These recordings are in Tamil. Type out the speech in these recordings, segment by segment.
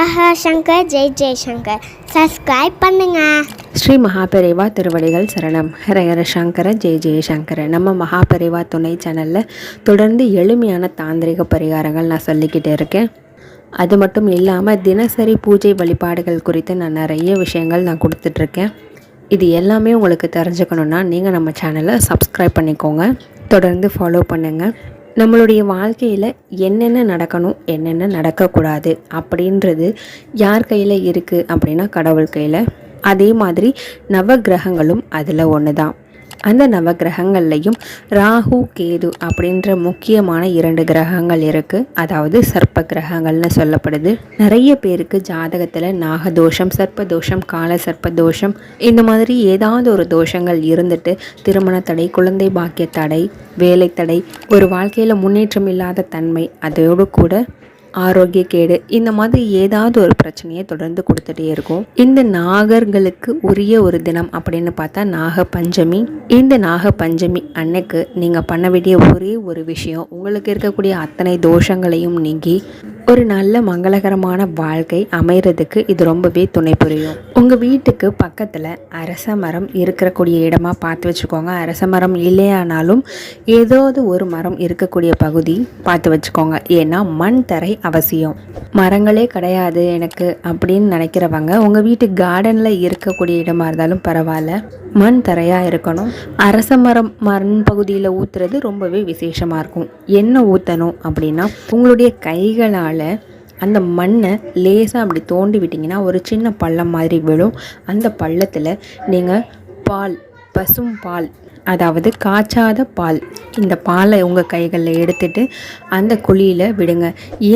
ஆஹா சங்கர் ஜெய் ஜெய்சங்கர் சப்ஸ்கிரைப் பண்ணுங்க. ஸ்ரீ மகாபெரிவா திருவடிகள் சரணம். ஹரஹர சங்கர ஜெய் ஜெயசங்கர நம்ம மகாபெரிவா துணை சேனலில் தொடர்ந்து எளிமையான தாந்திரிக பரிகாரங்கள் நான் சொல்லிக்கிட்டு இருக்கேன். அது மட்டும் இல்லாமல் தினசரி பூஜை வழிபாடுகள் குறித்து நான் நிறைய விஷயங்கள் நான் கொடுத்துட்ருக்கேன் இது எல்லாமே உங்களுக்கு தெரிஞ்சுக்கணுன்னா நீங்கள் நம்ம சேனலை சப்ஸ்கிரைப் பண்ணிக்கோங்க. தொடர்ந்து ஃபாலோ பண்ணுங்கள் நம்மளுடைய வாழ்க்கையில் என்னென்ன நடக்கணும் என்னென்ன நடக்கக்கூடாது அப்படின்றது யார் கையில் இருக்குது அப்படின்னா கடவுள் கையில். அதே மாதிரி நவக்கிரகங்களும் அதில் ஒன்று தான் அந்த நவக்கிரகங்கள்லையும் ராகு கேது அப்படின்ற முக்கியமான இரண்டு கிரகங்கள் இருக்குது அதாவது சர்ப்ப கிரகங்கள்னு சொல்லப்படுது. நிறைய பேருக்கு ஜாதகத்தில் நாகதோஷம் சர்ப்பதோஷம் கால சர்ப்பதோஷம் இந்த மாதிரி ஏதாவது ஒரு தோஷங்கள் இருந்துட்டு திருமண தடை குழந்தை பாக்கிய தடை வேலை தடை ஒரு வாழ்க்கையில் முன்னேற்றம் இல்லாத தன்மை அதோடு கூட ஆரோக்கியக்கேடு இந்த மாதிரி ஏதாவது ஒரு பிரச்சனையை தொடர்ந்து கொடுத்துட்டே இருக்கும். இந்த நாகர்களுக்கு உரிய ஒரு தினம் அப்படின்னு பார்த்தா நாக பஞ்சமி இந்த நாக பஞ்சமி அன்னைக்கு நீங்கள் பண்ண வேண்டிய ஒரே ஒரு விஷயம் உங்களுக்கு இருக்கக்கூடிய அத்தனை தோஷங்களையும் நீங்கி ஒரு நல்ல மங்களகரமான வாழ்க்கை அமைகிறதுக்கு இது ரொம்பவே துணை புரியும். உங்கள் வீட்டுக்கு பக்கத்தில் அரச மரம் இருக்கக்கூடிய இடமா பார்த்து வச்சுக்கோங்க. அரச மரம் இல்லையானாலும் ஏதாவது ஒரு மரம் இருக்கக்கூடிய பகுதி பார்த்து வச்சுக்கோங்க. ஏன்னா மண் தரை அவசியம். மரங்களே கிடையாது எனக்கு அப்படின்னு நினைக்கிறவங்க உங்கள் வீட்டு கார்டனில் இருக்கக்கூடிய இடமா இருந்தாலும் பரவாயில்ல. மண் தரையாக இருக்கணும். அரச மரம் மண் பகுதியில் ஊற்றுறது ரொம்பவே விசேஷமாக இருக்கும். என்ன ஊற்றணும் அப்படின்னா உங்களுடைய கைகளால் அந்த மண்ணை லேசாக அப்படி தோண்டி விட்டிங்கன்னா ஒரு சின்ன பள்ளம் மாதிரி விழும். அந்த பள்ளத்தில் நீங்கள் பால் பசும் பால் அதாவது காய்ச்சாத பால். இந்த பாலை உங்கள் கைகளில் எடுத்துட்டு அந்த குழியில் விடுங்க.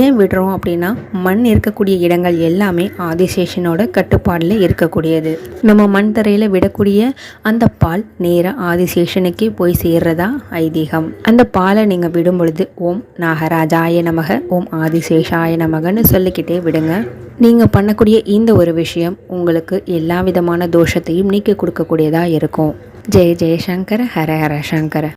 ஏன் விடுறோம் அப்படின்னா மண் இருக்கக்கூடிய இடங்கள் எல்லாமே ஆதிசேஷனோட கட்டுப்பாடில் இருக்கக்கூடியது. நம்ம மண் தரையில் விடக்கூடிய அந்த பால் நேராக ஆதிசேஷனுக்கே போய் சேர்றதா ஐதீகம். அந்த பாலை நீங்கள் விடும் பொழுது ஓம் நாகராஜாய நமக ஓம் ஆதிசேஷாய நமகன்னு சொல்லிக்கிட்டே விடுங்க. நீங்கள் பண்ணக்கூடிய இந்த ஒரு விஷயம் உங்களுக்கு எல்லா விதமான தோஷத்தையும் நீக்கி கொடுக்கக்கூடியதாக இருக்கும். ஜெய ஜெயசங்கர ஹர ஹர சங்கர.